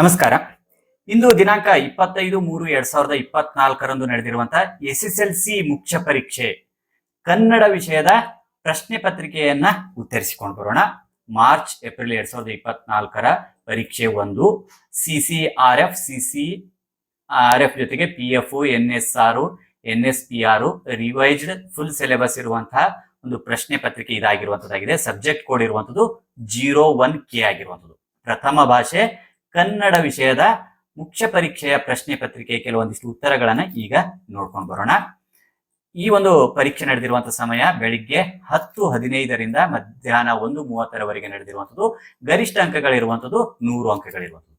ನಮಸ್ಕಾರ. ಇಂದು ದಿನಾಂಕ ಇಪ್ಪತ್ತೈದು ಮೂರು ಎರಡ್ ಸಾವಿರದ ಇಪ್ಪತ್ನಾಲ್ಕರಂದು ನಡೆದಿರುವಂತಹ ಎಸ್ ಎಸ್ ಎಲ್ ಸಿ ಮುಖ್ಯ ಪರೀಕ್ಷೆ ಕನ್ನಡ ವಿಷಯದ ಪ್ರಶ್ನೆ ಪತ್ರಿಕೆಯನ್ನ ಉತ್ತರಿಸಿಕೊಂಡು ಬರೋಣ. ಮಾರ್ಚ್, ಏಪ್ರಿಲ್ ಎರಡ್ ಸಾವಿರದ ಇಪ್ಪತ್ನಾಲ್ಕರ ಪರೀಕ್ಷೆ ಒಂದು. C C R F, C C R F ಜೊತೆಗೆ P F N S R N S P R revised full syllabus ಇರುವಂತಹ ಒಂದು ಪ್ರಶ್ನೆ ಪತ್ರಿಕೆ ಇದಾಗಿರುವಂತದ್ದಾಗಿದೆ. ಸಬ್ಜೆಕ್ಟ್ ಕೋಡ್ ಇರುವಂತದ್ದು ಜೀರೋ ಒನ್ ಕೆ ಆಗಿರುವಂತದ್ದು. ಪ್ರಥಮ ಭಾಷೆ ಕನ್ನಡ ವಿಷಯದ ಮುಖ್ಯ ಪರೀಕ್ಷೆಯ ಪ್ರಶ್ನೆ ಪತ್ರಿಕೆಯ ಕೆಲವೊಂದಿಷ್ಟು ಉತ್ತರಗಳನ್ನ ಈಗ ನೋಡ್ಕೊಂಡು ಬರೋಣ. ಈ ಒಂದು ಪರೀಕ್ಷೆ ನಡೆದಿರುವಂತಹ ಸಮಯ ಬೆಳಿಗ್ಗೆ ಹತ್ತು ಹದಿನೈದರಿಂದ ಮಧ್ಯಾಹ್ನ ಒಂದು ಮೂವತ್ತರವರೆಗೆ ನಡೆದಿರುವಂಥದ್ದು ಗರಿಷ್ಠ ಅಂಕಗಳಿರುವಂಥದ್ದು ನೂರು ಅಂಕಗಳಿರುವಂಥದ್ದು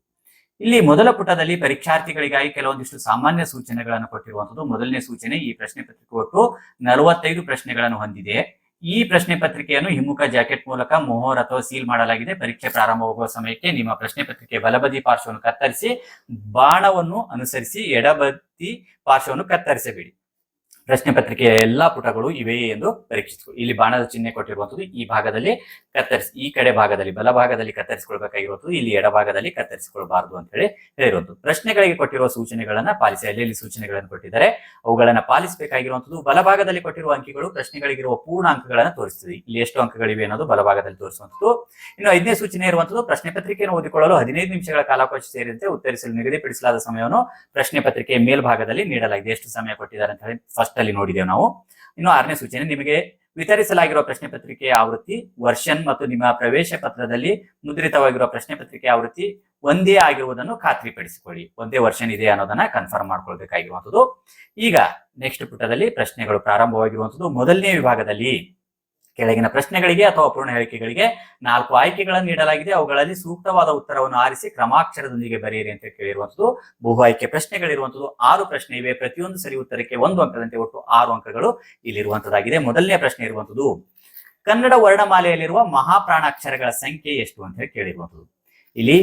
ಇಲ್ಲಿ ಮೊದಲ ಪುಟದಲ್ಲಿ ಪರೀಕ್ಷಾರ್ಥಿಗಳಿಗಾಗಿ ಕೆಲವೊಂದಿಷ್ಟು ಸಾಮಾನ್ಯ ಸೂಚನೆಗಳನ್ನು ಕೊಟ್ಟಿರುವಂಥದ್ದು ಮೊದಲನೇ ಸೂಚನೆ ಈ ಪ್ರಶ್ನೆ ಪತ್ರಿಕೆ ಒಟ್ಟು ನಲವತ್ತೈದು ಪ್ರಶ್ನೆಗಳನ್ನು ಹೊಂದಿದೆ. ಈ ಪ್ರಶ್ನೆ ಪತ್ರಿಕೆಯನ್ನು ಹಿಮ್ಮುಖ ಜಾಕೆಟ್ ಮೂಲಕ ಮೊಹರ್ ಅಥವಾ ಸೀಲ್ ಮಾಡಲಾಗಿದೆ. ಪರೀಕ್ಷೆ ಪ್ರಾರಂಭವಾಗುವ ಸಮಯಕ್ಕೆ ನಿಮ್ಮ ಪ್ರಶ್ನೆ ಪತ್ರಿಕೆ ಬಲಬದಿ ಪಾರ್ಶ್ವವನ್ನು ಕತ್ತರಿಸಿ, ಬಾಣವನ್ನು ಅನುಸರಿಸಿ, ಎಡಬದಿ ಪಾರ್ಶ್ವವನ್ನು ಕತ್ತರಿಸಬೇಡಿ. ಪ್ರಶ್ನೆ ಪತ್ರಿಕೆಯ ಎಲ್ಲಾ ಪುಟಗಳು ಇವೆಯೇ ಎಂದು ಪರೀಕ್ಷಿಸಬೇಕು ಇಲ್ಲಿ ಬಾಣದ ಚಿಹ್ನೆ ಕೊಟ್ಟಿರುವಂತದ್ದು ಈ ಭಾಗದಲ್ಲಿ ಕತ್ತರಿಸಿ ಈ ಕಡೆ ಭಾಗದಲ್ಲಿ ಬಲಭಾಗದಲ್ಲಿ ಕತ್ತರಿಸಿಕೊಳ್ಬೇಕಾಗಿರುವಂತದ್ದು ಇಲ್ಲಿ ಎಡಭಾಗದಲ್ಲಿ ಕತ್ತರಿಸಿಕೊಳ್ಬಾರದು ಅಂತ ಹೇಳಿ ಹೇಳಿರುವಂತದ್ದು ಪ್ರಶ್ನೆಗಳಿಗೆ ಕೊಟ್ಟಿರುವ ಸೂಚನೆಗಳನ್ನ ಪಾಲಿಸಿ ಅಲ್ಲಿ ಸೂಚನೆಗಳನ್ನು ಕೊಟ್ಟಿದ್ದಾರೆ. ಅವುಗಳನ್ನ ಪಾಲಿಸಬೇಕಾಗಿರುವಂತದ್ದು ಬಲಭಾಗದಲ್ಲಿ ಕೊಟ್ಟಿರುವ ಅಂಕಿಗಳು, ಪ್ರಶ್ನೆಗಳಿಗಿರುವ ಪೂರ್ಣ ಅಂಕಗಳನ್ನು ತೋರಿಸ್ತದೆ. ಇಲ್ಲಿ ಎಷ್ಟು ಅಂಕಗಳಿವೆ ಅನ್ನೋದು ಬಲಭಾಗದಲ್ಲಿ ತೋರಿಸುವಂತದ್ದು ಇನ್ನು ಐದನೇ ಸೂಚನೆ ಇರುವಂತದ್ದು ಪ್ರಶ್ನೆ ಪತ್ರಿಕೆಯನ್ನು ಓದಿಕೊಳ್ಳಲು ಹದಿನೈದು ನಿಮಿಷಗಳ ಕಾಲಾವಕಾಶ ಸೇರಿದಂತೆ ಉತ್ತರಿಸಲು ನಿಗದಿಪಡಿಸಲಾದ ಸಮಯವನ್ನು ಪ್ರಶ್ನೆ ಪತ್ರಿಕೆಯ ಮೇಲ್ಭಾಗದಲ್ಲಿ ನೀಡಲಾಗಿದೆ. ಎಷ್ಟು ಸಮಯ ಕೊಟ್ಟಿದ್ದಾರೆ ಅಂತ ಹೇಳಿ ಫಸ್ಟ್ ಅಲ್ಲಿ ನೋಡಿದೆವು ನಾವು. ಇನ್ನು ಆರನೇ ಸೂಚನೆ, ನಿಮಗೆ ವಿತರಿಸಲಾಗಿರುವ ಪ್ರಶ್ನೆ ಪತ್ರಿಕೆಯ ಆವೃತ್ತಿ, ವರ್ಷನ್ ಮತ್ತು ನಿಮ್ಮ ಪ್ರವೇಶ ಪತ್ರದಲ್ಲಿ ಮುದ್ರಿತವಾಗಿರುವ ಪ್ರಶ್ನೆ ಪತ್ರಿಕೆ ಆವೃತ್ತಿ ಒಂದೇ ಆಗಿರುವುದನ್ನು ಖಾತ್ರಿಪಡಿಸಿಕೊಳ್ಳಿ. ಒಂದೇ ವರ್ಷನ್ ಇದೆ ಅನ್ನೋದನ್ನ ಕನ್ಫರ್ಮ್ ಮಾಡ್ಕೊಳ್ಬೇಕಾಗಿರುವಂಥದ್ದು. ಈಗ ನೆಕ್ಸ್ಟ್ ಪುಟದಲ್ಲಿ ಪ್ರಶ್ನೆಗಳು ಪ್ರಾರಂಭವಾಗಿರುವಂತದ್ದು ಮೊದಲನೇ ವಿಭಾಗದಲ್ಲಿ ಕೆಳಗಿನ ಪ್ರಶ್ನೆಗಳಿಗೆ ಅಥವಾ ಪೂರ್ಣ ಹೇಳಿಕೆಗಳಿಗೆ ನಾಲ್ಕು ಆಯ್ಕೆಗಳನ್ನು ನೀಡಲಾಗಿದೆ. ಅವುಗಳಲ್ಲಿ ಸೂಕ್ತವಾದ ಉತ್ತರವನ್ನು ಆರಿಸಿ ಕ್ರಮಾಕ್ಷರದೊಂದಿಗೆ ಬರೆಯಿರಿ ಅಂತ ಕೇಳಿರುವಂತದ್ದು ಬಹು ಆಯ್ಕೆ ಪ್ರಶ್ನೆಗಳಿರುವಂತದ್ದು ಆರು ಪ್ರಶ್ನೆ ಇವೆ. ಪ್ರತಿಯೊಂದು ಸರಿ ಉತ್ತರಕ್ಕೆ ಒಂದು ಅಂಕದಂತೆ ಒಟ್ಟು ಆರು ಅಂಕಗಳು ಇಲ್ಲಿರುವಂತದ್ದಾಗಿದೆ ಮೊದಲನೇ ಪ್ರಶ್ನೆ ಇರುವಂತದ್ದು ಕನ್ನಡ ವರ್ಣಮಾಲೆಯಲ್ಲಿರುವ ಮಹಾಪ್ರಾಣಾಕ್ಷರಗಳ ಸಂಖ್ಯೆ ಎಷ್ಟು ಅಂತ ಹೇಳಿ ಕೇಳಿರುವಂತದ್ದು ಇಲ್ಲಿ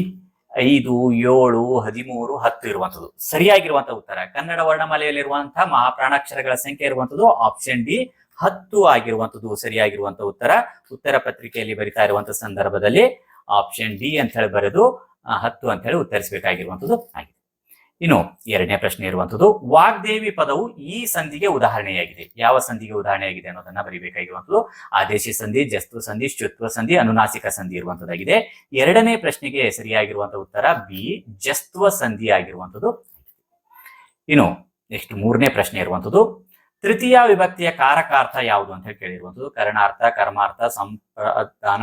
ಐದು, ಏಳು, ಹದಿಮೂರು, ಹತ್ತು ಇರುವಂತದ್ದು ಸರಿಯಾಗಿರುವಂತಹ ಉತ್ತರ, ಕನ್ನಡ ವರ್ಣಮಾಲೆಯಲ್ಲಿರುವಂತಹ ಮಹಾಪ್ರಾಣಾಕ್ಷರಗಳ ಸಂಖ್ಯೆ ಇರುವಂತದ್ದು ಆಪ್ಷನ್ ಡಿ ಹತ್ತು ಆಗಿರುವಂತದ್ದು ಸರಿಯಾಗಿರುವಂತ ಉತ್ತರ. ಉತ್ತರ ಪತ್ರಿಕೆಯಲ್ಲಿ ಬರಿತಾ ಇರುವಂತಹ ಸಂದರ್ಭದಲ್ಲಿ ಆಪ್ಷನ್ ಡಿ ಅಂತ ಹೇಳಿ ಬರೆದು ಹತ್ತು ಅಂತ ಹೇಳಿ ಉತ್ತರಿಸಬೇಕಾಗಿರುವಂತದ್ದು ಆಗಿದೆ. ಇನ್ನು ಎರಡನೇ ಪ್ರಶ್ನೆ ಇರುವಂತದ್ದು ವಾಗ್ದೇವಿ ಪದವು ಈ ಸಂಧಿಗೆ ಉದಾಹರಣೆಯಾಗಿದೆ. ಯಾವ ಸಂಧಿಗೆ ಉದಾಹರಣೆಯಾಗಿದೆ ಅನ್ನೋದನ್ನ ಬರಿಬೇಕಾಗಿರುವಂತದ್ದು ಆದೇಶಿ ಸಂಧಿ, ಜಸ್ತು ಸಂಧಿ ಶುತ್ವ ಸಂಧಿ, ಅನುನಾಸಿಕ ಸಂಧಿ ಇರುವಂತದ್ದಾಗಿದೆ ಎರಡನೇ ಪ್ರಶ್ನೆಗೆ ಸರಿಯಾಗಿರುವಂತಹ ಉತ್ತರ ಬಿ ಜಸ್ತ್ವ ಸಂಧಿ ಆಗಿರುವಂತದ್ದು ಇನ್ನು ನೆಕ್ಸ್ಟ್ ಮೂರನೇ ಪ್ರಶ್ನೆ ಇರುವಂತದ್ದು ತೃತೀಯ ವಿಭಕ್ತಿಯ ಕಾರಕಾರ್ಥ ಯಾವುದು ಅಂತ ಹೇಳಿ ಕೇಳಿರುವಂತದ್ದು ಕರಣಾರ್ಥ, ಕರ್ಮಾರ್ಥ ಸಂಪ್ರದಾನ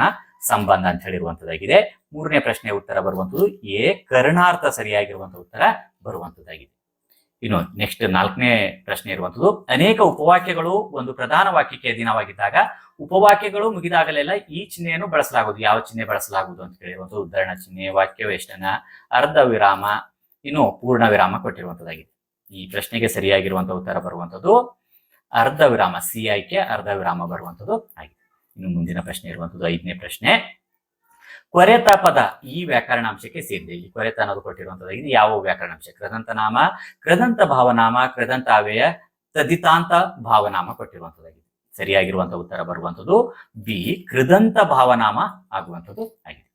ಸಂಬಂಧ ಅಂತ ಹೇಳಿರುವಂತದ್ದಾಗಿದೆ ಮೂರನೇ ಪ್ರಶ್ನೆ ಉತ್ತರ ಬರುವಂತದ್ದು ಎ, ಕರ್ಣಾರ್ಥ ಸರಿಯಾಗಿರುವಂತಹ ಉತ್ತರ ಬರುವಂತದ್ದಾಗಿದೆ ಇನ್ನು ನೆಕ್ಸ್ಟ್ ನಾಲ್ಕನೇ ಪ್ರಶ್ನೆ ಇರುವಂತದ್ದು ಅನೇಕ ಉಪವಾಕ್ಯಗಳು ಒಂದು ಪ್ರಧಾನ ವಾಕ್ಯಕ್ಕೆ ಅಧೀನವಾಗಿದ್ದಾಗ ಉಪವಾಕ್ಯಗಳು ಮುಗಿದಾಗಲೆಲ್ಲ ಈ ಚಿಹ್ನೆಯನ್ನು ಬಳಸಲಾಗುವುದು. ಯಾವ ಚಿಹ್ನೆ ಬಳಸಲಾಗುವುದು ಅಂತ ಹೇಳಿರುವಂಥದ್ದು ಉದಾಹರಣ ಚಿಹ್ನೆ, ವಾಕ್ಯ ವೇಷ್ಟನ, ಅರ್ಧ ವಿರಾಮ, ಇನ್ನು ಪೂರ್ಣ ವಿರಾಮ ಕೊಟ್ಟಿರುವಂತದ್ದಾಗಿದೆ ಈ ಪ್ರಶ್ನೆಗೆ ಸರಿಯಾಗಿರುವಂತಹ ಉತ್ತರ ಬರುವಂತದ್ದು ಅರ್ಧ ವಿರಾಮ ಸಿ ಆಯ್ಕೆ ಅರ್ಧ ವಿರಾಮ ಬರುವಂತದ್ದು ಆಗಿದೆ. ಇನ್ನು ಮುಂದಿನ ಪ್ರಶ್ನೆ ಇರುವಂತದ್ದು ಐದನೇ ಪ್ರಶ್ನೆ. ಕೊರೆತ ಪದ ಈ ವ್ಯಾಕರಣಾಂಶಕ್ಕೆ ಸೇರಿದೆ. ಇಲ್ಲಿ ಕೊರೆತ ಅನ್ನೋದು ಕೊಟ್ಟಿರುವಂತದ್ದಾಗಿದೆ ಯಾವ ವ್ಯಾಕರಣಾಂಶ? ಕೃದಂತ ನಾಮ ಕೃದಂತ ಭಾವನಾಮ ಕೃದಂತ ಅವ್ಯಯ ತದಿತಾಂತ ಭಾವನಾಮ ಕೊಟ್ಟಿರುವಂತದ್ದಾಗಿದೆ ಸರಿಯಾಗಿರುವಂತ ಉತ್ತರ ಬರುವಂತದ್ದು ಬಿ ಕೃದಂತ ಭಾವನಾಮ ಆಗುವಂತದ್ದು ಆಗಿದೆ.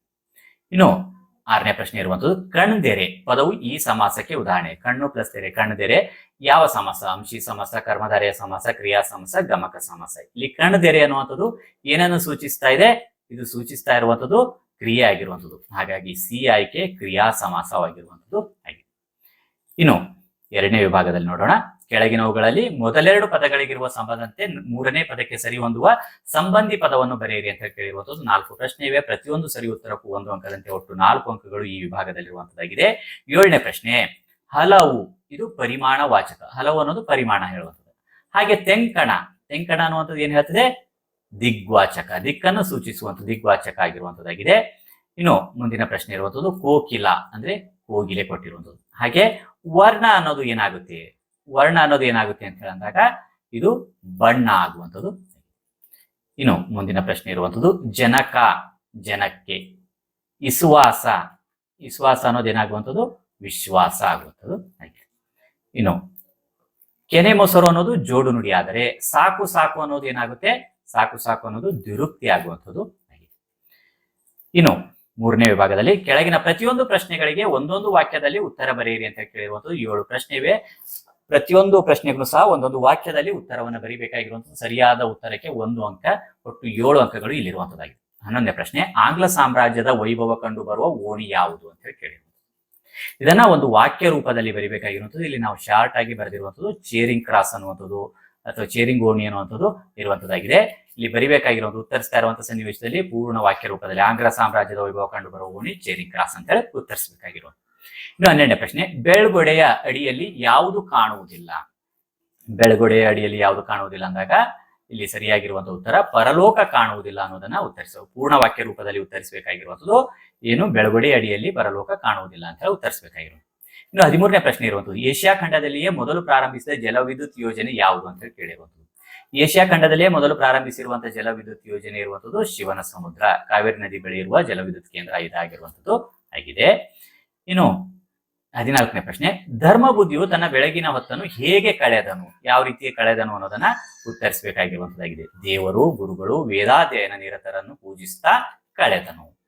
ಇನ್ನು ಆರನೇ ಪ್ರಶ್ನೆ ಇರುವಂತದ್ದು ಕಣ್ದೆರೆ ಪದವು ಈ ಸಮಾಸಕ್ಕೆ ಉದಾಹರಣೆ. ಕಣ್ಣು ಪ್ಲಸ್ ತೆರೆ ಕಣ್ದೆರೆ ಯಾವ ಸಮಾಸ? ಅಂಶಿ ಸಮಾಸ, ಕರ್ಮಧಾರೆಯ ಸಮಾಸ, ಕ್ರಿಯಾ ಸಮಾಸ, ಗಮಕ ಸಮಾಸ. ಇಲ್ಲಿ ಕಣ್ದೆರೆ ಅನ್ನುವಂಥದ್ದು ಏನನ್ನು ಸೂಚಿಸ್ತಾ ಇದೆ? ಇದು ಸೂಚಿಸ್ತಾ ಇರುವಂತದ್ದು ಕ್ರಿಯೆ ಆಗಿರುವಂಥದ್ದು. ಹಾಗಾಗಿ ಸಿ ಆಯ್ಕೆ ಕ್ರಿಯಾ ಸಮಾಸವಾಗಿರುವಂಥದ್ದು ಆಗಿದೆ. ಇನ್ನು ಎರಡನೇ ವಿಭಾಗದಲ್ಲಿ ನೋಡೋಣ. ಕೆಳಗಿನವುಗಳಲ್ಲಿ ಮೊದಲೆರಡು ಪದಗಳಿಗಿರುವ ಸಂಬಂಧಂತೆ ಮೂರನೇ ಪದಕ್ಕೆ ಸರಿ ಹೊಂದುವ ಸಂಬಂಧಿ ಪದವನ್ನು ಬರೆಯಿರಿ ಅಂತ ಕೇಳಿರುವಂತದ್ದು ನಾಲ್ಕು ಪ್ರಶ್ನೆ ಇವೆ. ಪ್ರತಿಯೊಂದು ಸರಿ ಉತ್ತರಕ್ಕೂ ಒಂದು ಅಂಕದಂತೆ ಒಟ್ಟು ನಾಲ್ಕು ಅಂಕಗಳು ಈ ವಿಭಾಗದಲ್ಲಿರುವಂತದ್ದಾಗಿದೆ. ಏಳನೇ ಪ್ರಶ್ನೆ, ಹಲವು, ಇದು ಪರಿಮಾಣ ವಾಚಕ ಹಲವು ಅನ್ನೋದು ಪರಿಮಾಣ ಹೇಳುವಂಥದ್ದು ಹಾಗೆ ತೆಂಕಣ ತೆಂಕಣ ಅನ್ನುವಂಥದ್ದು ಏನ್ ಹೇಳ್ತದೆ? ದಿಗ್ವಾಚಕ. ದಿಕ್ಕನ್ನು ಸೂಚಿಸುವಂತ ದಿಗ್ವಾಚಕ ಆಗಿರುವಂತದ್ದಾಗಿದೆ. ಇನ್ನು ಮುಂದಿನ ಪ್ರಶ್ನೆ ಇರುವಂತದ್ದು ಕೋಕಿಲ, ಅಂದ್ರೆ ಕೋಗಿಲೆ ಕೊಟ್ಟಿರುವಂಥದ್ದು ಹಾಗೆ ವರ್ಣ ಅನ್ನೋದು ಏನಾಗುತ್ತೆ? ವರ್ಣ ಅನ್ನೋದು ಏನಾಗುತ್ತೆ ಅಂತ ಹೇಳಿದಾಗ ಇದು ಬಣ್ಣ ಆಗುವಂಥದ್ದು. ಇನ್ನು ಮುಂದಿನ ಪ್ರಶ್ನೆ ಇರುವಂಥದ್ದು, ಜನಕ, ಜನಕ್ಕೆ ವಿಶ್ವಾಸ ವಿಶ್ವಾಸ ಅನ್ನೋದು ಏನಾಗುವಂಥದ್ದು? ವಿಶ್ವಾಸ ಆಗುವಂಥದ್ದು. ಇನ್ನು ಕೆನೆ ಮೊಸರು ಅನ್ನೋದು ಜೋಡು ನುಡಿ, ಆದರೆ ಸಾಕು ಸಾಕು ಅನ್ನೋದು ಏನಾಗುತ್ತೆ? ಸಾಕು ಸಾಕು ಅನ್ನೋದು ದುರುಕ್ತಿ ಆಗುವಂಥದ್ದು. ಇನ್ನು ಮೂರನೇ ವಿಭಾಗದಲ್ಲಿ ಕೆಳಗಿನ ಪ್ರತಿಯೊಂದು ಪ್ರಶ್ನೆಗಳಿಗೆ ಒಂದೊಂದು ವಾಕ್ಯದಲ್ಲಿ ಉತ್ತರ ಬರೆಯಿರಿ ಅಂತ ಕೇಳಿರುವಂಥದ್ದು ಏಳು ಪ್ರಶ್ನೆ ಇವೆ ಪ್ರತಿಯೊಂದು ಪ್ರಶ್ನೆಗೂ ಸಹ ಒಂದೊಂದು ವಾಕ್ಯದಲ್ಲಿ ಉತ್ತರವನ್ನು ಬರೀಬೇಕಾಗಿರುವಂತಹ ಸರಿಯಾದ ಉತ್ತರಕ್ಕೆ ಒಂದು ಅಂಕ ಒಟ್ಟು ಏಳು ಅಂಕಗಳು ಇಲ್ಲಿರುವಂತದ್ದಾಗಿದೆ. ಹನ್ನೊಂದನೇ ಪ್ರಶ್ನೆ, ಆಂಗ್ಲ ಸಾಮ್ರಾಜ್ಯದ ವೈಭವ ಕಂಡು ಬರುವ ಓಣಿ ಯಾವುದು ಅಂತ ಹೇಳಿ ಕೇಳಿ ಇದನ್ನ ಒಂದು ವಾಕ್ಯ ರೂಪದಲ್ಲಿ ಬರಿಬೇಕಾಗಿರುವಂಥದ್ದು ಇಲ್ಲಿ ನಾವು ಶಾರ್ಟ್ ಆಗಿ ಬರೆದಿರುವಂಥದ್ದು ಚೇರಿಂಗ್ ಕ್ರಾಸ್ ಅನ್ನುವಂಥದ್ದು ಅಥವಾ ಚೇರಿಂಗ್ ಓಣಿ ಅನ್ನುವಂಥದ್ದು ಇರುವಂತದ್ದಾಗಿದೆ. ಇಲ್ಲಿ ಬರಿಬೇಕಾಗಿರೋದು ಉತ್ತರಿಸ್ತಾ ಇರುವಂತಹ ಸನ್ನಿವೇಶದಲ್ಲಿ ಪೂರ್ಣ ವಾಕ್ಯ ರೂಪದಲ್ಲಿ ಆಂಗ್ಲ ಸಾಮ್ರಾಜ್ಯದ ವೈಭವ ಕಂಡು ಬರುವ ಓಣಿ ಚೇರಿಂಗ್ ಕ್ರಾಸ್ ಅಂತ ಹೇಳಿ ಉತ್ತರಿಸಬೇಕಾಗಿರುವಂತ ಇನ್ನು ಹನ್ನೆರಡನೇ ಪ್ರಶ್ನೆ, ಬೆಳ್ಗೊಡೆಯ ಅಡಿಯಲ್ಲಿ ಯಾವುದು ಕಾಣುವುದಿಲ್ಲ? ಬೆಳಗೊಡೆಯ ಅಡಿಯಲ್ಲಿ ಯಾವುದು ಕಾಣುವುದಿಲ್ಲ ಅಂದಾಗ ಇಲ್ಲಿ ಸರಿಯಾಗಿರುವಂತಹ ಉತ್ತರ, ಪರಲೋಕ ಕಾಣುವುದಿಲ್ಲ ಅನ್ನೋದನ್ನ ಉತ್ತರಿಸುವ ಪೂರ್ಣ ವಾಕ್ಯ ರೂಪದಲ್ಲಿ ಉತ್ತರಿಸಬೇಕಾಗಿರುವಂಥದ್ದು ಏನು? ಬೆಳಗೊಡೆ ಅಡಿಯಲ್ಲಿ ಪರಲೋಕ ಕಾಣುವುದಿಲ್ಲ ಅಂತ ಹೇಳಿ ಉತ್ತರಿಸಬೇಕಾಗಿರುವಂತ ಇನ್ನು ಹದಿಮೂರನೇ ಪ್ರಶ್ನೆ ಇರುವಂತದ್ದು, ಏಷ್ಯಾ ಖಂಡದಲ್ಲಿಯೇ ಮೊದಲು ಪ್ರಾರಂಭಿಸಿದ ಜಲವಿದ್ಯುತ್ ಯೋಜನೆ ಯಾವುದು ಅಂತ ಹೇಳಿ ಕೇಳಿರುವಂತದ್ದು. ಏಷ್ಯಾ ಖಂಡದಲ್ಲಿಯೇ ಮೊದಲು ಪ್ರಾರಂಭಿಸಿರುವಂತಹ ಜಲವಿದ್ಯುತ್ ಯೋಜನೆ ಇರುವಂತದ್ದು ಶಿವನ ಸಮುದ್ರ, ಕಾವೇರಿ ನದಿ ಬಳಿ ಇರುವ ಜಲವಿದ್ಯುತ್ ಕೇಂದ್ರ ಇದಾಗಿರುವಂತದ್ದು. ಆಗಿದೆ. ಇನ್ನು ಹದಿನಾಲ್ಕನೇ ಪ್ರಶ್ನೆ. ಧರ್ಮ ಬುದ್ಧಿಯು ತನ್ನ ಬೆಳಗಿನ ಹೊತ್ತನ್ನು ಹೇಗೆ ಕಳೆದನು? ಯಾವ ರೀತಿ ಕಳೆದನು ಅನ್ನೋದನ್ನ ಉತ್ತರಿಸಬೇಕಾಗಿರುವಂತದ್ದಾಗಿದೆ ದೇವರು, ಗುರುಗಳು, ವೇದಾಧ್ಯಯನ ನಿರತರನ್ನು ಪೂಜಿಸ್ತಾ ಕಳೆದನು.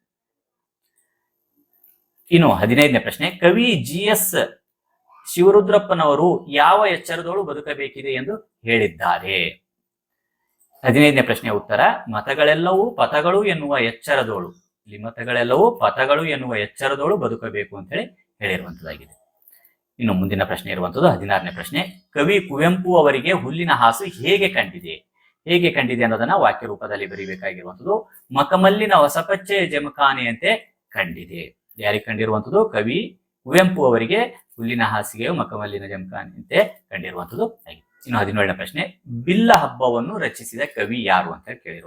ಇನ್ನು ಹದಿನೈದನೇ ಪ್ರಶ್ನೆ. ಕವಿ ಜಿ ಎಸ್ ಶಿವರುದ್ರಪ್ಪನವರು ಯಾವ ಎಚ್ಚರದೋಳು ಬದುಕಬೇಕಿದೆ ಎಂದು ಹೇಳಿದ್ದಾರೆ. ಹದಿನೈದನೇ ಪ್ರಶ್ನೆ ಉತ್ತರ, ಮತಗಳೆಲ್ಲವೂ ಪಥಗಳು ಎನ್ನುವ ಎಚ್ಚರದೋಳು. ಇಲ್ಲಿ ಮತಗಳೆಲ್ಲವೂ ಪಥಗಳು ಎನ್ನುವ ಎಚ್ಚರದೋಳು ಬದುಕಬೇಕು ಅಂತ ಹೇಳಿ ಹೇಳಿರುವಂತದ್ದಾಗಿದೆ. ಇನ್ನು ಮುಂದಿನ ಪ್ರಶ್ನೆ ಇರುವಂತದ್ದು ಹದಿನಾರನೇ ಪ್ರಶ್ನೆ, ಕವಿ ಕುವೆಂಪು ಅವರಿಗೆ ಹುಲ್ಲಿನ ಹಾಸು ಹೇಗೆ ಕಂಡಿದೆ? ಹೇಗೆ ಕಂಡಿದೆ ಅನ್ನೋದನ್ನ ವಾಕ್ಯ ರೂಪದಲ್ಲಿ ಬರೀಬೇಕಾಗಿರುವಂಥದ್ದು ಮಕಮಲ್ಲಿನ ಹೊಸಪಚ್ಚೆ ಜಮಖಾನೆಯಂತೆ ಕಂಡಿದೆ. ಯಾರಿಗೆ ಕಂಡಿರುವಂಥದ್ದು ಕವಿ ಕುವೆಂಪು ಅವರಿಗೆ ಹುಲ್ಲಿನ ಹಾಸಿಗೆಯು ಮಕಮಲ್ಲಿನ ಜಮಖಾನೆಯಂತೆ ಕಂಡಿರುವಂಥದ್ದು ಆಗಿದೆ. ಇನ್ನು ಹದಿನೇಳನೇ ಪ್ರಶ್ನೆ, ಬಿಲ್ಲ ಹಬ್ಬವನ್ನು ರಚಿಸಿದ ಕವಿ ಯಾರು ಅಂತ ಹೇಳಿ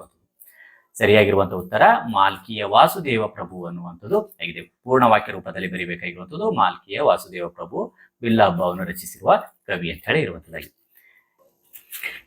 ಸರಿಯಾಗಿರುವಂತಹ ಉತ್ತರ ಮಾಲ್ಕಿಯ ವಾಸುದೇವ ಪ್ರಭು ಅನ್ನುವಂಥದ್ದು ಆಗಿದೆ. ಪೂರ್ಣ ವಾಕ್ಯ ರೂಪದಲ್ಲಿ ಬರೀಬೇಕಾಗಿರುವಂಥದ್ದು ಮಾಲ್ಕಿಯ ವಾಸುದೇವ ಪ್ರಭು ಬಿಲ್ಲ ಹಬ್ಬವನ್ನು ರಚಿಸಿರುವ ಕವಿ ಅಂತ ಹೇಳಿ ಇರುವಂತದ್ದಾಗಿದೆ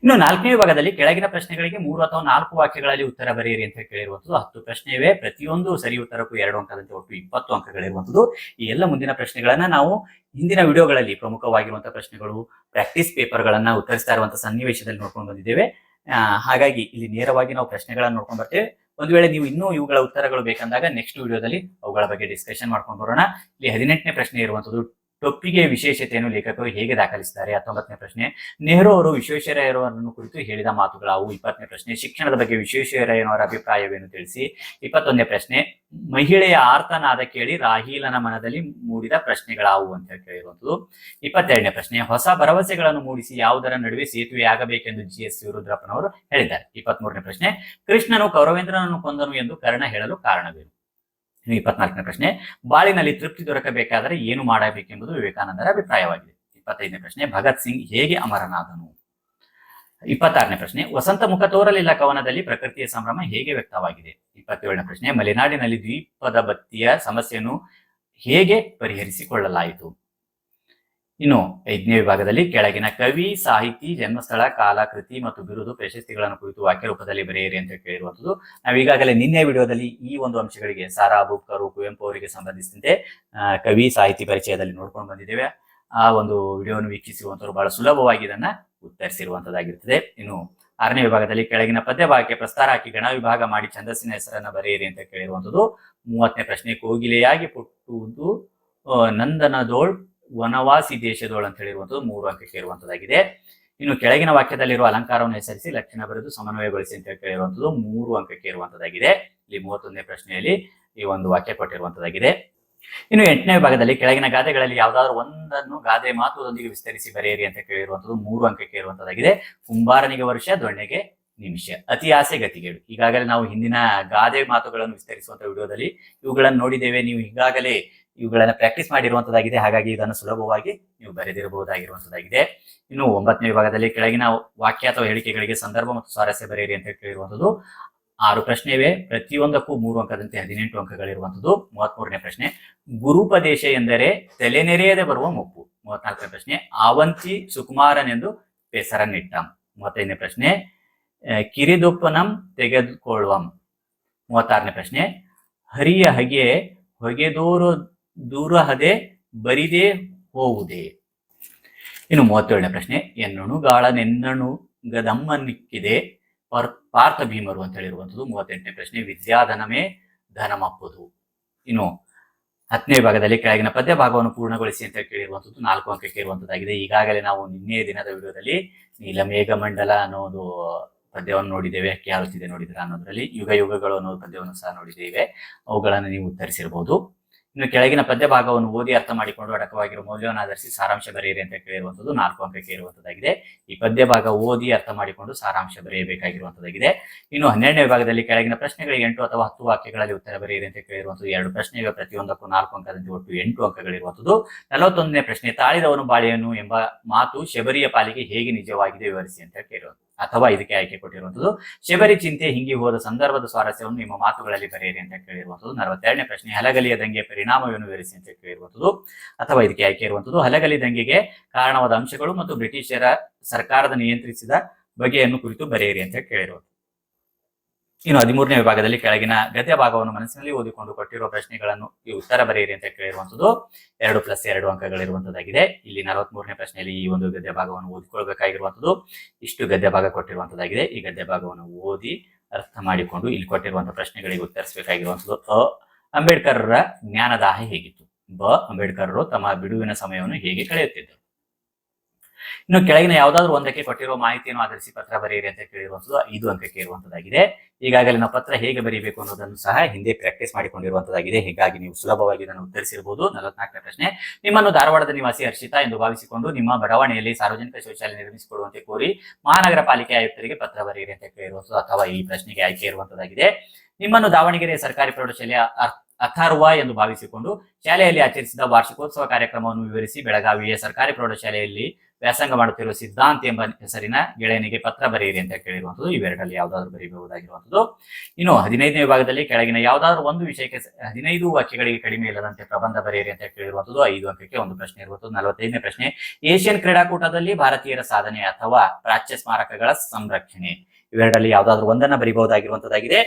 ಇನ್ನು ನಾಲ್ಕನೇ ವಿಭಾಗದಲ್ಲಿ ಕೆಳಗಿನ ಪ್ರಶ್ನೆಗಳಿಗೆ ಮೂರು ಅಥವಾ ನಾಲ್ಕು ವಾಕ್ಯಗಳಲ್ಲಿ ಉತ್ತರ ಬರೆಯಿರಿ ಅಂತ ಕೇಳಿರುವಂಥದ್ದು ಹತ್ತು ಪ್ರಶ್ನೆ ಇವೆ ಪ್ರತಿಯೊಂದು ಸರಿ ಉತ್ತರಕ್ಕೂ ಎರಡು ಅಂಕದಂತೆ ಒಟ್ಟು ಇಪ್ಪತ್ತು ಅಂಕಗಳಿರುವಂಥದ್ದು ಈ ಎಲ್ಲ ಮುಂದಿನ ಪ್ರಶ್ನೆಗಳನ್ನ ನಾವು ಹಿಂದಿನ ವಿಡಿಯೋಗಳಲ್ಲಿ ಪ್ರಮುಖವಾಗಿರುವಂತಹ ಪ್ರಶ್ನೆಗಳು, ಪ್ರಾಕ್ಟೀಸ್ ಪೇಪರ್ಗಳನ್ನ ಉತ್ತರಿಸ್ತಾ ಇರುವಂತಹ ಸನ್ನಿವೇಶದಲ್ಲಿ ನೋಡ್ಕೊಂಡು ಬಂದಿದ್ದೇವೆ. ಹಾಗಾಗಿ ಇಲ್ಲಿ ನೇರವಾಗಿ ನಾವು ಪ್ರಶ್ನೆಗಳನ್ನ ನೋಡ್ಕೊಂಡ್ ಬರ್ತೇವೆ. ಒಂದು ವೇಳೆ ನೀವು ಇನ್ನೂ ಇವುಗಳ ಉತ್ತರಗಳು ಬೇಕಂದಾಗ ನೆಕ್ಸ್ಟ್ ವಿಡಿಯೋದಲ್ಲಿ ಅವುಗಳ ಬಗ್ಗೆ ಡಿಸ್ಕಷನ್ ಮಾಡ್ಕೊಂಡು ಬರೋಣ. ಇಲ್ಲಿ ಹದಿನೆಂಟನೇ ಪ್ರಶ್ನೆ ಇರುವಂತದ್ದು ಟೊಪ್ಪಿಗೆ ವಿಶೇಷತೆಯನ್ನು ಲೇಖಕರು ಹೇಗೆ ದಾಖಲಿಸಿದ್ದಾರೆ? ಹತ್ತೊಂಬತ್ತನೇ ಪ್ರಶ್ನೆ. ನೆಹರು ಅವರು ವಿಶ್ವೇಶ್ವರಯ್ಯರವರನ್ನು ಕುರಿತು ಹೇಳಿದ ಮಾತುಗಳಾವು ಇಪ್ಪತ್ತನೇ ಪ್ರಶ್ನೆ. ಶಿಕ್ಷಣದ ಬಗ್ಗೆ ವಿಶ್ವೇಶ್ವರಯ್ಯನವರ ಅಭಿಪ್ರಾಯವೇನು ತಿಳಿಸಿ? ಇಪ್ಪತ್ತೊಂದನೇ ಪ್ರಶ್ನೆ. ಮಹಿಳೆಯ ಆರ್ತನಾದ ಕೇಳಿ ರಾಹೀಲನ ಮನದಲ್ಲಿ ಮೂಡಿದ ಪ್ರಶ್ನೆಗಳಾವು ಅಂತ ಹೇಳಿ ಕೇಳಿರುವಂತದ್ದು ಇಪ್ಪತ್ತೆರಡನೇ ಪ್ರಶ್ನೆ. ಹೊಸ ಭರವಸೆಗಳನ್ನು ಮೂಡಿಸಿ ಯಾವುದರ ನಡುವೆ ಸೇತುವೆಯಾಗಬೇಕೆಂದು ಜಿ ಎಸ್ ರುದ್ರಪ್ಪನವರು ಹೇಳಿದ್ದಾರೆ. ಇಪ್ಪತ್ಮೂರನೇ ಪ್ರಶ್ನೆ. ಕೃಷ್ಣನು ಕೌರವೇಂದ್ರನನ್ನು ಕೊಂದನು ಎಂದು ಕರ್ಣ ಹೇಳಲು ಕಾರಣವೇನು? ಇನ್ನು ಇಪ್ಪತ್ನಾಲ್ಕನೇ ಪ್ರಶ್ನೆ, ಬಾಳಿನಲ್ಲಿ ತೃಪ್ತಿ ದೊರಕಬೇಕಾದರೆ ಏನು ಮಾಡಬೇಕೆಂಬುದು ವಿವೇಕಾನಂದರ ಅಭಿಪ್ರಾಯವಾಗಿದೆ. ಇಪ್ಪತ್ತೈದನೇ ಪ್ರಶ್ನೆ, ಭಗತ್ ಸಿಂಗ್ ಹೇಗೆ ಅಮರನಾದನು? ಇಪ್ಪತ್ತಾರನೇ ಪ್ರಶ್ನೆ, ವಸಂತ ಮುಖ ತೋರಲಿಲ್ಲ ಕವನದಲ್ಲಿ ಪ್ರಕೃತಿಯ ಸಂಭ್ರಮ ಹೇಗೆ ವ್ಯಕ್ತವಾಗಿದೆ? ಇಪ್ಪತ್ತೇಳನೇ ಪ್ರಶ್ನೆ, ಮಲೆನಾಡಿನಲ್ಲಿ ದ್ವೀಪದ ಬತ್ತಿಯ ಸಮಸ್ಯೆಯನ್ನು ಹೇಗೆ ಪರಿಹರಿಸಿಕೊಳ್ಳಲಾಯಿತು? ಇನ್ನು ಐದನೇ ವಿಭಾಗದಲ್ಲಿ ಕೆಳಗಿನ ಕವಿ, ಸಾಹಿತಿ, ಜನ್ಮಸ್ಥಳ, ಕಾಲಾಕೃತಿ ಮತ್ತು ಬಿರುದು ಪ್ರಶಸ್ತಿಗಳನ್ನು ಕುರಿತು ವಾಕ್ಯ ರೂಪದಲ್ಲಿ ಬರೆಯಿರಿ ಅಂತ ಕೇಳಿರುವಂತದ್ದು ನಾವು ಈಗಾಗಲೇ ನಿನ್ನೆ ವಿಡಿಯೋದಲ್ಲಿ ಈ ಒಂದು ಅಂಶಗಳಿಗೆ ಸಾರಾ ಬುಕ್ಕರು, ಕುವೆಂಪು ಅವರಿಗೆ ಸಂಬಂಧಿಸಿದಂತೆ ಕವಿ, ಸಾಹಿತಿ ಪರಿಚಯದಲ್ಲಿ ನೋಡ್ಕೊಂಡು ಬಂದಿದ್ದೇವೆ. ಆ ಒಂದು ವಿಡಿಯೋವನ್ನು ವೀಕ್ಷಿಸಿರುವಂತವರು ಬಹಳ ಸುಲಭವಾಗಿ ಇದನ್ನ ಉತ್ತರಿಸಿರುವಂತದ್ದಾಗಿರ್ತದೆ ಇನ್ನು ಆರನೇ ವಿಭಾಗದಲ್ಲಿ ಕೆಳಗಿನ ಪದ್ಯ ಭಾಗಕ್ಕೆ ಪ್ರಸ್ತಾರ ಹಾಕಿ ಗಣ ವಿಭಾಗ ಮಾಡಿ ಛಂದಸ್ಸಿನ ಹೆಸರನ್ನ ಬರೆಯಿರಿ ಅಂತ ಕೇಳಿರುವಂತದ್ದು ಮೂವತ್ತನೇ ಪ್ರಶ್ನೆ, ಕೋಗಿಲೆಯಾಗಿ ಪುಟ್ಟುವುದು ನಂದನದೋಳ್ ವನವಾಸಿ ದೇಶದೊಳ ಅಂತ ಹೇಳಿರುವಂತದ್ದು ಮೂರು ಅಂಕಕ್ಕೆ ಇರುವಂತದ್ದಾಗಿದೆ ಇನ್ನು ಕೆಳಗಿನ ವಾಕ್ಯದಲ್ಲಿರುವ ಅಲಂಕಾರವನ್ನು ಹೆಸರಿಸಿ ಲಕ್ಷಣ ಬರೆದು ಸಮನ್ವಯಗೊಳಿಸಿ ಅಂತ ಹೇಳಿರುವಂಥದ್ದು ಮೂರು ಅಂಕಕ್ಕೆ ಇರುವಂತದ್ದಾಗಿದೆ ಇಲ್ಲಿ ಮೂವತ್ತೊಂದನೇ ಪ್ರಶ್ನೆಯಲ್ಲಿ ಈ ಒಂದು ವಾಕ್ಯ ಕೊಟ್ಟಿರುವಂತದ್ದಾಗಿದೆ ಇನ್ನು ಎಂಟನೇ ಭಾಗದಲ್ಲಿ ಕೆಳಗಿನ ಗಾದೆಗಳಲ್ಲಿ ಯಾವ್ದಾದ್ರು ಒಂದನ್ನು ಗಾದೆ ಮಾತುದೊಂದಿಗೆ ವಿಸ್ತರಿಸಿ ಬರೆಯಿರಿ ಅಂತ ಕೇಳಿರುವಂತದ್ದು ಮೂರು ಅಂಕಕ್ಕೆ ಇರುವಂತದ್ದಾಗಿದೆ ಕುಂಬಾರನಿಗೆ ವರ್ಷ, ದೊಣ್ಣೆಗೆ ನಿಮಿಷ. ಅತಿ ಆಸೆ, ಗತಿಗೇಡು. ಈಗಾಗಲೇ ನಾವು ಹಿಂದಿನ ಗಾದೆ ಮಾತುಗಳನ್ನು ವಿಸ್ತರಿಸುವಂತ ವಿಡಿಯೋದಲ್ಲಿ ಇವುಗಳನ್ನು ನೋಡಿದ್ದೇವೆ. ನೀವು ಈಗಾಗಲೇ ಇವುಗಳನ್ನ ಪ್ರಾಕ್ಟೀಸ್ ಮಾಡಿರುವಂತದ್ದಾಗಿದೆ. ಹಾಗಾಗಿ ಇದನ್ನು ಸುಲಭವಾಗಿ ನೀವು ಬರೆದಿರಬಹುದಾಗಿರುವಂತದ್ದಾಗಿದೆ. ಇನ್ನು ಒಂಬತ್ತನೇ ವಿಭಾಗದಲ್ಲಿ ಕೆಳಗಿನ ವಾಕ್ಯ ಅಥವಾ ಹೇಳಿಕೆಗಳಿಗೆ ಸಂದರ್ಭ ಮತ್ತು ಸ್ವಾರಸ್ಯ ಬರೆಯಿರಿ ಅಂತ ಕೇಳಿರುವಂಥದ್ದು ಆರು ಪ್ರಶ್ನೆ ಇವೆ ಪ್ರತಿಯೊಂದಕ್ಕೂ ಮೂರು ಅಂಕದಂತೆ ಹದಿನೆಂಟು ಅಂಕಗಳಿರುವಂತದ್ದು. ಮೂವತ್ಮೂರನೇ ಪ್ರಶ್ನೆ. ಗುರುಪದೇಶ ಎಂದರೆ ತಲೆನೆರೆಯದೆ ಬರುವ ಮುಪ್ಪು. ಮೂವತ್ನಾಲ್ಕನೇ ಪ್ರಶ್ನೆ. ಆವಂತಿ ಸುಕುಮಾರನೆಂದು ಹೆಸರನ್ನಿಟ್ಟ ಮೂವತ್ತೈದನೇ ಪ್ರಶ್ನೆ. ಕಿರಿದೊಪ್ಪನಂ ತೆಗೆದುಕೊಳ್ಳುವಂ. ಮೂವತ್ತಾರನೇ ಪ್ರಶ್ನೆ. ಹರಿಯ ಹಗೆ ಹೊಗೆದೋರು ದೂರಹದೆ ಬರಿದೇ ಹೋವುದೇ? ಇನ್ನು ಮೂವತ್ತೇಳನೇ ಪ್ರಶ್ನೆ. ಎನ್ನಣುಗಾಳ ನೆನ್ನಣು ಗದಮ್ಮನಿಕ್ಕಿದೆ ಪರ್, ಪಾರ್ಥ ಭೀಮರು ಅಂತ ಹೇಳಿರುವಂಥದ್ದು ಮೂವತ್ತೆಂಟನೇ ಪ್ರಶ್ನೆ. ವಿದ್ಯಾಧನಮೇ ಧನಮಪ್ಪುದು. ಇನ್ನು ಹತ್ತನೇ ಭಾಗದಲ್ಲಿ ಕೆಳಗಿನ ಪದ್ಯ ಭಾಗವನ್ನು ಪೂರ್ಣಗೊಳಿಸಿ ಅಂತ ಕೇಳಿರುವಂಥದ್ದು ನಾಲ್ಕು ಅಂಕಕ್ಕೆ ಕೇಳುವಂಥದ್ದಾಗಿದೆ. ಈಗಾಗಲೇ ನಾವು ನಿನ್ನೆ ದಿನದ ವಿಡಿಯೋದಲ್ಲಿ ನೀಲ ಮೇಘ ಮಂಡಲ ಅನ್ನೋದು ಪದ್ಯವನ್ನು ನೋಡಿದ್ದೇವೆ. ಅಕ್ಕಿ ಹಾರುತ್ತಿದೆ ನೋಡಿದ್ರೆ ಅನ್ನೋದ್ರಲ್ಲಿ. ಯುಗ ಯುಗಗಳು ಅನ್ನೋ ಪದ್ಯವನ್ನು ಸಹ ನೋಡಿದ್ದೇವೆ. ಅವುಗಳನ್ನು ನೀವು ಉತ್ತರಿಸಿರಬಹುದು ಇನ್ನು ಕೆಳಗಿನ ಪದ್ಯ ಭಾಗವನ್ನು ಓದಿ ಅರ್ಥ ಮಾಡಿಕೊಂಡು ಅಡಕವಾಗಿರುವ ಮೌಲ್ಯವನ್ನು ಆಧರಿಸಿ ಸಾರಾಂಶ ಬರೆಯಿರಿ ಅಂತ ಕೇಳಿರುವಂತದ್ದು ನಾಲ್ಕು ಅಂಕಕ್ಕೆ ಇರುವಂತದ್ದಾಗಿದೆ ಈ ಪದ್ಯ ಭಾಗ ಓದಿ ಅರ್ಥ ಮಾಡಿಕೊಂಡು ಸಾರಾಂಶ ಬರೆಯಬೇಕಾಗಿರುವಂತದ್ದಾಗಿದೆ ಇನ್ನು ಹನ್ನೆರಡನೇ ವಿಭಾಗದಲ್ಲಿ ಕೆಳಗಿನ ಪ್ರಶ್ನೆಗಳಿಗೆ ಎಂಟು ಅಥವಾ ಹತ್ತು ವಾಕ್ಯಗಳಲ್ಲಿ ಉತ್ತರ ಬರೆಯಿರಿ ಅಂತ ಕೇಳಿರುವಂತದ್ದು ಎರಡು ಪ್ರಶ್ನೆಗಳ, ಪ್ರತಿಯೊಂದಕ್ಕೂ ನಾಲ್ಕು ಅಂಕದಂತೆ ಒಟ್ಟು ಎಂಟು ಅಂಕಗಳಿರುವಂತದ್ದು ನಲವತ್ತೊಂದನೇ ಪ್ರಶ್ನೆ, ತಾಳಿದವನು ಬಾಳೆಯನ್ನು ಎಂಬ ಮಾತು ಶಬರಿಯ ಪಾಲಿಗೆ ಹೇಗೆ ನಿಜವಾಗಿದೆ ವಿವರಿಸಿ ಅಂತ ಕೇಳಿರುವಂತದ್ದು ಅಥವಾ ಇದಕ್ಕೆ ಆಯ್ಕೆ ಕೊಟ್ಟಿರುವಂತದ್ದು ಶಬರಿ ಚಿಂತೆ ಹಿಂಗಿ ಹೋದ ಸಂದರ್ಭದ ಸ್ವಾರಸ್ಯವನ್ನು ನಿಮ್ಮ ಮಾತುಗಳಲ್ಲಿ ಬರೆಯಿರಿ ಅಂತ ಕೇಳಿರುವಂತದ್ದು ನಲವತ್ತೆರಡನೇ ಪ್ರಶ್ನೆ, ಹಲಗಲಿಯ ದಂಗೆ ಪರಿಣಾಮವನ್ನು ವಿವರಿಸಿ ಅಂತ ಕೇಳಿರುವಂತದ್ದು ಅಥವಾ ಇದಕ್ಕೆ ಆಯ್ಕೆ ಇರುವಂತದ್ದು ಹಲಗಲಿ ದಂಗೆಗೆ ಕಾರಣವಾದ ಅಂಶಗಳು ಮತ್ತು ಬ್ರಿಟಿಷರ ಸರ್ಕಾರದ ನಿಯಂತ್ರಿಸಿದ ಬಗೆಯನ್ನು ಕುರಿತು ಬರೆಯಿರಿ ಅಂತ ಕೇಳಿರುವಂತದ್ದು ಇನ್ನು ಹದಿಮೂರನೇ ವಿಭಾಗದಲ್ಲಿ ಕೆಳಗಿನ ಗದ್ಯ ಭಾಗವನ್ನು ಮನಸ್ಸಿನಲ್ಲಿ ಓದಿಕೊಂಡು ಕೊಟ್ಟಿರುವ ಪ್ರಶ್ನೆಗಳನ್ನು ಈ ಉತ್ತರ ಬರೆಯಿರಿ ಅಂತ ಕೇಳಿರುವಂತದ್ದು ಎರಡು ಪ್ಲಸ್ ಎರಡು ಅಂಕಗಳಿರುವಂತದ್ದಾಗಿದೆ ಇಲ್ಲಿ ನಲವತ್ಮೂರನೇ ಪ್ರಶ್ನೆಯಲ್ಲಿ ಈ ಒಂದು ಗದ್ಯ ಭಾಗವನ್ನು ಓದಿಕೊಳ್ಬೇಕಾಗಿರುವಂತದ್ದು ಇಷ್ಟು ಗದ್ಯ ಭಾಗ ಕೊಟ್ಟಿರುವಂತದ್ದಾಗಿದೆ. ಈ ಗದ್ಯ ಭಾಗವನ್ನು ಓದಿ ಅರ್ಥ ಮಾಡಿಕೊಂಡು ಇಲ್ಲಿ ಕೊಟ್ಟಿರುವಂತಹ ಪ್ರಶ್ನೆಗಳಿಗೆ ಉತ್ತರಿಸಬೇಕಾಗಿರುವಂತದ್ದು ಅ, ಅಂಬೇಡ್ಕರ್ರ ಜ್ಞಾನದಾಹ ಹೇಗಿತ್ತು? ಬ, ಅಂಬೇಡ್ಕರ್ರು ತಮ್ಮ ಬಿಡುವಿನ ಸಮಯವನ್ನು ಹೇಗೆ ಕಳೆಯುತ್ತಿದ್ದರು? ಇನ್ನು ಕೆಳಗಿನ ಯಾವುದಾದ್ರೂ ಒಂದಕ್ಕೆ ಕೊಟ್ಟಿರುವ ಮಾಹಿತಿಯನ್ನು ಆಧರಿಸಿ ಪತ್ರ ಬರೆಯಿರಿ ಅಂತ ಕೇಳಿರುವಂತದ್ದು ಐದು ಅಂಕಕ್ಕೆ ಇರುವಂತದ್ದಾಗಿದೆ ಈಗಾಗಲೇ ನಾವು ಪತ್ರ ಹೇಗೆ ಬರೀಬೇಕು ಅನ್ನೋದನ್ನು ಸಹ ಹಿಂದೆ ಪ್ರಾಕ್ಟೀಸ್ ಮಾಡಿಕೊಂಡಿರುವಂತದ್ದಾಗಿದೆ. ಹೀಗಾಗಿ ನೀವು ಸುಲಭವಾಗಿ ಇದನ್ನು ಉತ್ತರಿಸಿರಬಹುದು. ನಲವತ್ನಾಲ್ಕನೇ ಪ್ರಶ್ನೆ, ನಿಮ್ಮನ್ನು ಧಾರವಾಡದ ನಿವಾಸಿ ಹರ್ಷಿತಾ ಎಂದು ಭಾವಿಸಿಕೊಂಡು ನಿಮ್ಮ ಬಡಾವಣೆಯಲ್ಲಿ ಸಾರ್ವಜನಿಕ ಶೌಚಾಲಯ ನಿರ್ಮಿಸಿಕೊಡುವಂತೆ ಕೋರಿ ಮಹಾನಗರ ಪಾಲಿಕೆ ಆಯುಕ್ತರಿಗೆ ಪತ್ರ ಬರೆಯಿರಿ ಅಂತ ಕೇಳಿರುವಂತದ್ದು ಅಥವಾ ಈ ಪ್ರಶ್ನೆಗೆ ಆಯ್ಕೆ ಇರುವಂತದ್ದಾಗಿದೆ. ನಿಮ್ಮನ್ನು ದಾವಣಗೆರೆ ಸರ್ಕಾರಿ ಪ್ರೌಢಶಾಲೆಯ ಅಥರ್ವ ಎಂದು ಭಾವಿಸಿಕೊಂಡು ಶಾಲೆಯಲ್ಲಿ ಆಚರಿಸಿದ ವಾರ್ಷಿಕೋತ್ಸವ ಕಾರ್ಯಕ್ರಮವನ್ನು ವಿವರಿಸಿ ಬೆಳಗಾವಿಯ ಸರ್ಕಾರಿ ಪ್ರೌಢಶಾಲೆಯಲ್ಲಿ ವ್ಯಾಸಂಗ ಮಾಡುತ್ತಿರುವ ಸಿದ್ಧಾಂತ್ ಎಂಬ ಹೆಸರಿನ ಗೆಳೆಯನಿಗೆ ಪತ್ರ ಬರೆಯಿರಿ ಅಂತ ಕೇಳಿರುವಂತದ್ದು ಇವೆರಡಲ್ಲಿ ಯಾವುದಾದ್ರೂ ಬರೀಬಹುದಾಗಿರುವಂಥದ್ದು. ಇನ್ನು ಹದಿನೈದನೇ ವಿಭಾಗದಲ್ಲಿ ಕೆಳಗಿನ ಯಾವುದಾದ್ರು ಒಂದು ವಿಷಯಕ್ಕೆ ಹದಿನೈದು ವಾಕ್ಯಗಳಿಗೆ ಕಡಿಮೆ ಇಲ್ಲದಂತೆ ಪ್ರಬಂಧ ಬರೆಯಿರಿ ಅಂತ ಕೇಳಿರುವಂತದ್ದು ಐದು ಅಂಕಕ್ಕೆ ಒಂದು ಪ್ರಶ್ನೆ ಇರುವಂತದ್ದು ನಲವತ್ತೈದನೇ ಪ್ರಶ್ನೆ. ಏಷ್ಯನ್ ಕ್ರೀಡಾಕೂಟದಲ್ಲಿ ಭಾರತೀಯರ ಸಾಧನೆ ಅಥವಾ ಪ್ರಾಚ್ಯ ಸ್ಮಾರಕಗಳ ಸಂರಕ್ಷಣೆ. ಇವೆರಡಲ್ಲಿ ಯಾವುದಾದ್ರೂ ಒಂದನ್ನ ಬರೀಬಹುದಾಗಿರುವಂತದ್ದಾಗಿದೆ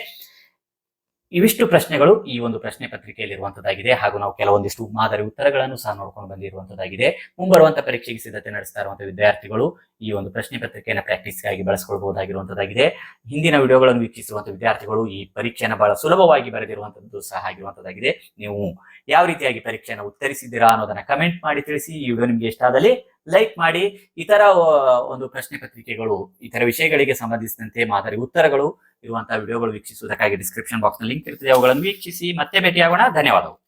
ಇವಿಷ್ಟು ಪ್ರಶ್ನೆಗಳು ಈ ಒಂದು ಪ್ರಶ್ನೆ ಪತ್ರಿಕೆಯಲ್ಲಿ ಇರುವಂತದ್ದಾಗಿದೆ ಹಾಗೂ ನಾವು ಕೆಲವೊಂದಿಷ್ಟು ಮಾದರಿ ಉತ್ತರಗಳನ್ನು ಸಹ ನೋಡ್ಕೊಂಡು ಬಂದಿರುವಂತದ್ದಾಗಿದೆ. ಮುಂಬರುವಂತ ಪರೀಕ್ಷೆಗೆ ಸಿದ್ಧತೆ ನಡೆಸ್ತಾ ಇರುವಂತಹ ವಿದ್ಯಾರ್ಥಿಗಳು ಈ ಒಂದು ಪ್ರಶ್ನೆ ಪತ್ರಿಕೆಯನ್ನು ಪ್ರಾಕ್ಟೀಸ್ಗಾಗಿ ಬಳಸ್ಕೊಳ್ಬಹುದಾಗಿರುವಂತದ್ದಾಗಿದೆ. ಹಿಂದಿನ ವಿಡಿಯೋಗಳನ್ನು ವೀಕ್ಷಿಸುವಂತ ವಿದ್ಯಾರ್ಥಿಗಳು ಈ ಪರೀಕ್ಷೆಯನ್ನು ಬಹಳ ಸುಲಭವಾಗಿ ಬರೆದಿರುವಂತದ್ದು ಸಹ ಆಗಿರುವಂತದ್ದಾಗಿದೆ. ನೀವು ಯಾವ ರೀತಿಯಾಗಿ ಪರೀಕ್ಷೆಯನ್ನು ಉತ್ತರಿಸಿದ್ದೀರಾ ಅನ್ನೋದನ್ನ ಕಮೆಂಟ್ ಮಾಡಿ ತಿಳಿಸಿ. ಈ ವಿಡಿಯೋ ನಿಮ್ಗೆ ಇಷ್ಟ ಆದಲ್ಲಿ ಲೈಕ್ ಮಾಡಿ. ಇತರ ಒಂದು ಪ್ರಶ್ನೆ ಪತ್ರಿಕೆಗಳು, ಇತರ ವಿಷಯಗಳಿಗೆ ಸಂಬಂಧಿಸಿದಂತೆ ಮಾದರಿ ಉತ್ತರಗಳು ಇರುವಂತಹ ವಿಡಿಯೋಗಳು ವೀಕ್ಷಿಸುವುದಕ್ಕಾಗಿ ಡಿಸ್ಕ್ರಿಪ್ಷನ್ ಬಾಕ್ಸ್ ಲಿಂಕ್ ಇರ್ತದೆ. ಅವುಗಳನ್ನು ವೀಕ್ಷಿಸಿ. ಮತ್ತೆ ಭೇಟಿಯಾಗೋಣ. ಧನ್ಯವಾದಗಳು.